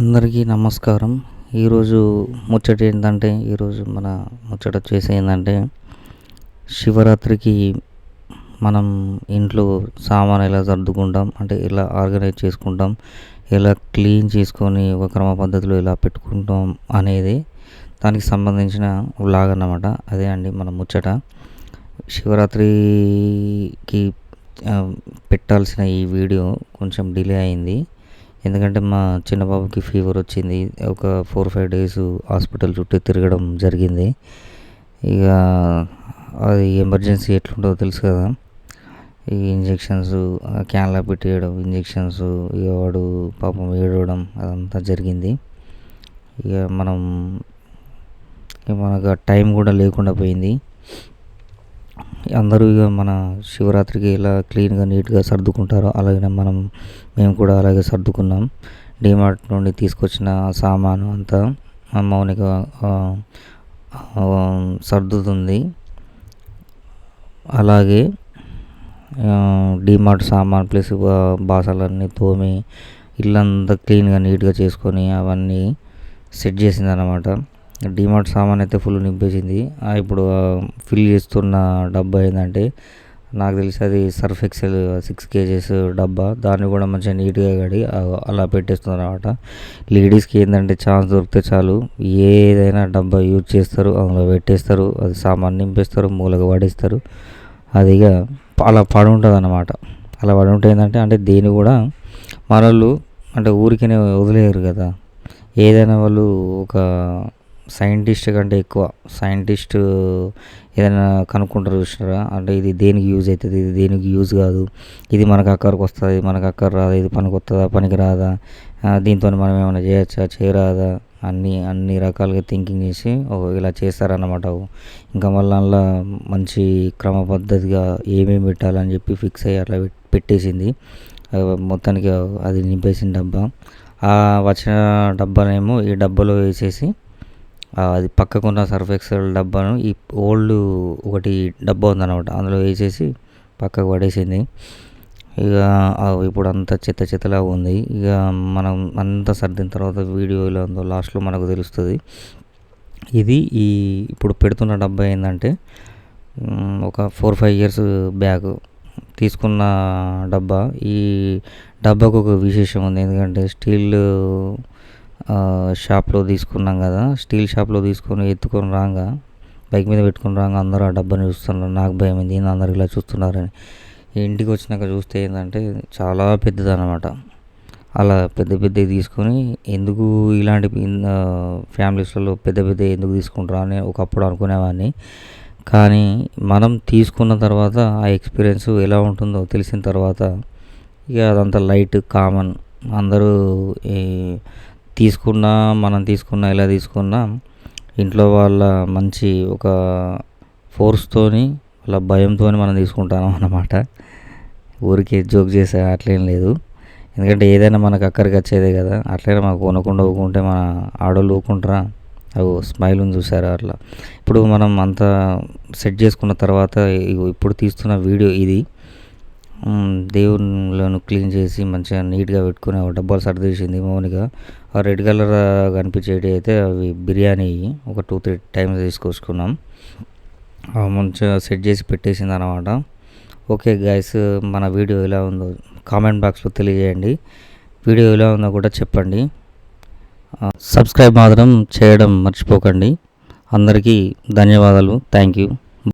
అందరికీ నమస్కారం. ఈరోజు ముచ్చట ఏంటంటే ఈరోజు మన ముచ్చట వచ్చేసి ఏంటంటే శివరాత్రికి మనం ఇంట్లో సామాన్ ఎలా సర్దుకుంటాం అంటే ఎలా ఆర్గనైజ్ చేసుకుంటాం ఎలా క్లీన్ చేసుకొని ఒక క్రమ పద్ధతిలో ఎలా పెట్టుకుంటాం అనేది దానికి సంబంధించిన వ్లాగ్ అన్నమాట. అదే అండి మన ముచ్చట. శివరాత్రికి పెట్టాల్సిన ఈ వీడియో కొంచెం డిలే అయింది. ఎందుకంటే మా చిన్న బాబుకి ఫీవర్ వచ్చింది. ఒక ఫోర్ ఫైవ్ డేస్ హాస్పిటల్ చుట్టూ తిరగడం జరిగింది. ఇక అది ఎమర్జెన్సీ ఎట్లుంటుందో తెలుసు కదా. ఈ ఇంజెక్షన్స్ క్యాన్లా పెట్టేయడం ఇంజెక్షన్స్ ఇక వాడు పాపం ఏడవడం అదంతా జరిగింది. ఇక మనం ఇక మనకు టైం కూడా లేకుండా పోయింది. అందరూ ఇక మన శివరాత్రికి ఎలా క్లీన్గా నీట్గా సర్దుకుంటారో అలాగే మనం మేము కూడా అలాగే సర్దుకున్నాం. డీమార్ట్ నుండి తీసుకొచ్చిన సామాను అంతా మౌనిక సర్దుతుంది. అలాగే డిమార్ట్ సామాన్ ప్లస్ బాసలన్నీ తోమి ఇల్లంతా క్లీన్గా నీట్గా చేసుకొని అవన్నీ సెట్ చేసింది అనమాట డిమార్ట్ సామాన్ అయితే ఫుల్ నింపేసింది. ఇప్పుడు ఫిల్ చేస్తున్న డబ్బా ఏంటంటే నాకు తెలిసి అది సర్ఫ్ ఎక్సెల్ సిక్స్ కేజెస్ డబ్బా. దాన్ని కూడా మంచిగా నీట్గా కడి అలా పెట్టేస్తుంది అనమాట లేడీస్కి ఏంటంటే ఛాన్స్ దొరికితే చాలు. ఏదైనా డబ్బా యూజ్ చేస్తారు అందులో పెట్టేస్తారు అది సామాన్ నింపేస్తారు మూలగా పడేస్తారు. అది ఇక అలా పడి ఉంటుంది అన్నమాట అలా పడి ఉంటే ఏంటంటే అంటే దేని కూడా మనోళ్ళు అంటే ఊరికనే వదిలేయరు కదా. ఏదైనా వాళ్ళు ఒక సైంటిస్ట్ కంటే ఎక్కువ. సైంటిస్ట్ ఏదైనా కనుక్కుంటారు చూసినారా? అంటే ఇది దేనికి యూజ్ అవుతుంది? ఇది దేనికి యూజ్ కాదు? ఇది మనకు అక్కడికి వస్తుంది మనకు అక్కడ రాదా? ఇది పనికి వస్తుందా? పనికి రాదా? దీంతో మనం ఏమైనా చేయొచ్చా? చేయరాదా? అన్ని అన్ని రకాలుగా థింకింగ్ చేసి ఓ ఇలా చేస్తారన్నమాట ఇంకా మళ్ళీ అందులో మంచి క్రమ పద్ధతిగా ఏమేమి పెట్టాలని చెప్పి ఫిక్స్ అయ్యి అట్లా పెట్టేసింది. మొత్తానికి అది నింపేసిన డబ్బా. ఆ వచ్చిన డబ్బానేమో ఈ డబ్బాలో వేసేసి అది పక్కకున్న సర్ఫ్ ఎక్సెల్ డబ్బాను ఈ ఓల్డ్ ఒకటి డబ్బా ఉందన్నమాట. అందులో వేసేసి పక్కకు పడేసింది. ఇక ఇప్పుడు అంతా చెత్త చెత్తలా ఉంది. ఇక మనం అంతా సర్దిన తర్వాత వీడియోలో ఎలా లాస్ట్లో మనకు తెలుస్తుంది. ఇది ఈ ఇప్పుడు పెడుతున్న డబ్బా ఏంటంటే ఒక ఫోర్ ఫైవ్ ఇయర్స్ బ్యాక్ తీసుకున్న డబ్బా. ఈ డబ్బాకు ఒక విశేషం ఉంది. ఎందుకంటే స్టీల్ షాప్లో తీసుకున్నాం కదా స్టీల్ షాప్లో తీసుకొని ఎత్తుకొని రాగా బైక్ మీద పెట్టుకొని రాగా అందరూ ఆ డబ్బాని చూస్తున్నారు. నాకు భయం ఏంది అందరు ఇలా చూస్తున్నారని. ఇంటికి వచ్చినాక చూస్తే ఏంటంటే చాలా పెద్దదన్నమాట. అలా పెద్ద పెద్దవి తీసుకొని ఎందుకు ఇలాంటి ఫ్యామిలీస్లలో పెద్ద పెద్ద ఎందుకు తీసుకుంటారా అని ఒకప్పుడు అనుకునేవాడిని. కానీ మనం తీసుకున్న తర్వాత ఆ ఎక్స్పీరియన్స్ ఎలా ఉంటుందో తెలిసిన తర్వాత ఇక అదంతా లైట్ కామన్ అందరూ ఈ తీసుకున్నా మనం తీసుకున్నా ఎలా తీసుకున్నా ఇంట్లో వాళ్ళ మంచి ఒక ఫోర్స్తోని వాళ్ళ భయంతో మనం తీసుకుంటాం అన్నమాట. ఊరికే జోక్ చేసే అట్లేం లేదు. ఎందుకంటే ఏదైనా మనకు అక్కడికి వచ్చేదే కదా. అట్లనే మాకు కొనకుండా ఊకుంటే మన ఆడోళ్ళు ఊకుంటారా? అవి స్మైల్ చూసారా అట్లా. ఇప్పుడు మనం అంతా సెట్ చేసుకున్న తర్వాత ఇగో ఇప్పుడు తీస్తున్న వీడియో ఇది. దేవుళ్ళను క్లీన్ చేసి మంచిగా నీట్గా పెట్టుకుని ఒక డబ్బాలు సర్దేసింది మౌనిగా ఆ రెడ్ కలర్ కనిపించేటి అయితే అవి బిర్యానీ ఒక టూ త్రీ టైమ్స్ తీసుకొచ్చుకున్నాం. మంచిగా సెట్ చేసి పెట్టేసింది అనమాట ఓకే గైస్ మన వీడియో ఎలా ఉందో కామెంట్ బాక్స్లో తెలియజేయండి. వీడియో ఎలా ఉందో కూడా చెప్పండి. సబ్స్క్రైబ్ మాత్రం చేయడం మర్చిపోకండి. అందరికీ ధన్యవాదాలు. Thank you